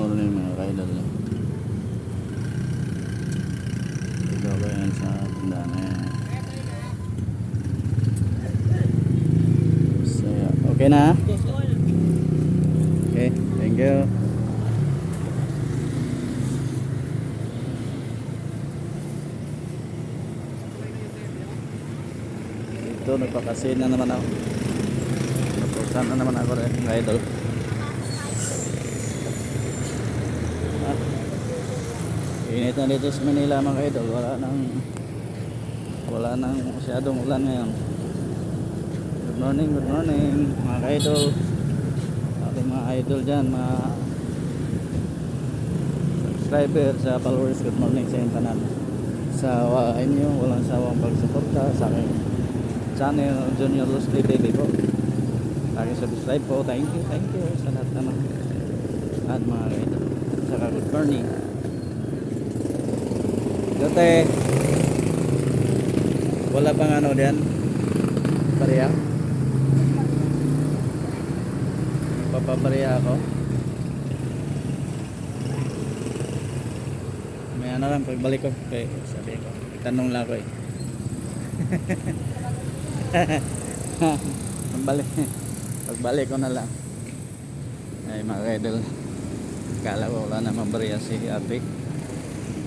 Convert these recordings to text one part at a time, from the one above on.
marunong yung mga rider lang. Ito ba yan sa tanda na yan? So, yeah. okay na? Okay thank you. Ito nagpakasin na naman ako. Napusan na naman ako rin idol Init na dito sa Manila mga idol. Wala nang wala nang masyadong ulan ngayon. Good morning, good morning mga idol. Ating mga idol dyan, mga subscriber sa followers. Good morning sa inyong. Sa uh, inyo, walang sawang pagsuporta sa aking channel Junior Lusty TV po. Lagi subscribe po. Thank you, thank you sa lahat naman. At mga idol. Saka good morning. Dati, wala pang ano diyan. Pareha. Papapareha ako. May ano lang pagbalik ko, kay sabi ko, tanong lang ako eh. Pagbalik, pagbalik ko na lang. Ay mga idol, kala ko wala namang bariya si ate.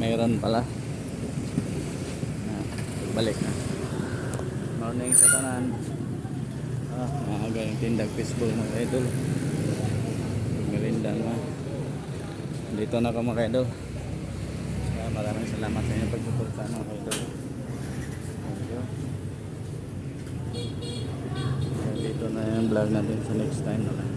Mayroon pala. Pagbalik na. Morning sa tanan. Ah, maaga yung tindag fishbowl mga idol. Merinda na. Dito na ako mga idol. Kaya maraming salamat sa inyo pagsuporta mga idol. Dito na yung vlog natin sa next time na lang.